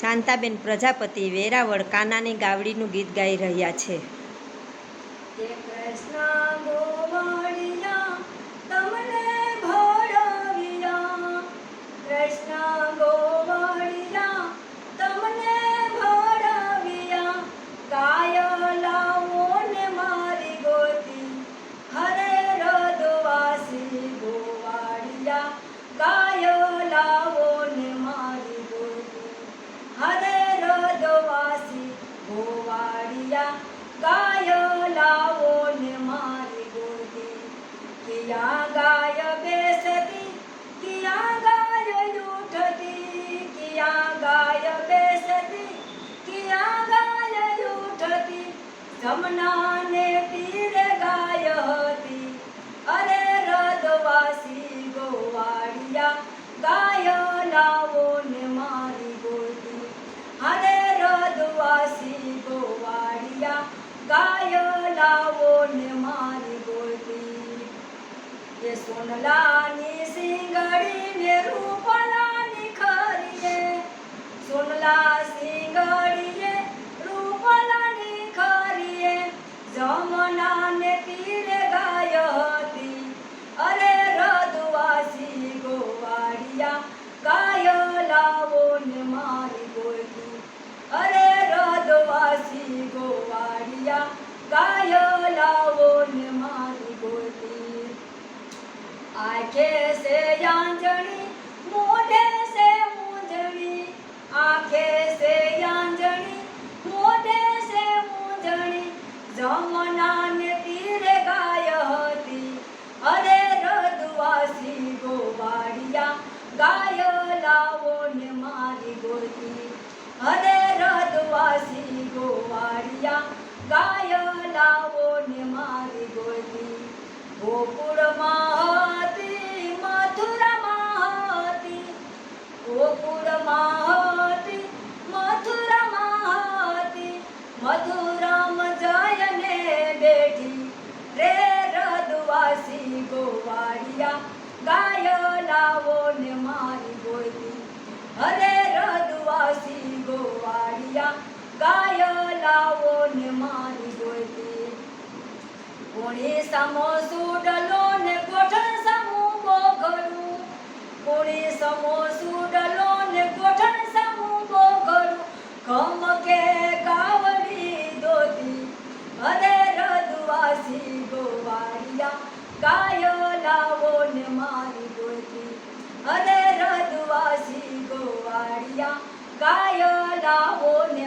શાંતાબેન પ્રજાપતિ વેરાવળ કાનાની ગાવડીનું ગીત ગાઈ રહ્યા છે. કૃષ્ણ ગાય લાવો ને મારી ગોદી. કિયા ગાય બેસતી, કિયા ગાય ઉઠતી કિયા ગાય બેસતી, કિયા ગાય ઉઠતી જમનાને તીરે ગાય હતી. અરે રદવાસી ગોવાળિયા ગાય લાવો ને મારી ગોદી હરે રદવાસી ગોવાળિયા ગાય લાવો ને મારી ગોદી એ સોનલાની સિંગડીને રૂપલાની ખરીએ. સોનલા સિંગડીએ રૂપલાની ખરીએ. જમનાને તીરે ગાય હતી અરે રદવાસી ગોવાડિયા ગાય લાવો ને મારી ગોદી અરે રદવાસી ગોવાળિયા ગાય લાવો ને મારી ગોદી આંખે સે યાંજણી, મોઢે સે મૂંઝણી. આંખે સે યાંજણી, મોઢે સે મૂંઝણી. જમના ને તીરે ગાય હતી. અરે રદવાસી ગોવાળિયા, ગાય લાવો ને મારી ગોતી. અરે રદવાસી ગોવાળિયા, ગાય લાવો ને મારી ગોતી. ગોકુળમાં ગોકુળમાં હતી મથુરામાં હતી મથુરામ જયને બેઠી રે રદવાસી ગોવાળિયા ગાય લાવો ને મારી બોલી હરે રદવાસી ગોવાળિયા ગાય લાવો ને મારી બોલી કોણી સમો સુડલો કોણી સમો સુડલો ને ગોઠણ સમો બોઘડું કમ કે કાવડી દોતી અરે રદવાસી ગોવાળિયા. ગાય લાવો ને મારી દોતી અરે રદવાસી ગોવાળિયા. ગાય લાવો ને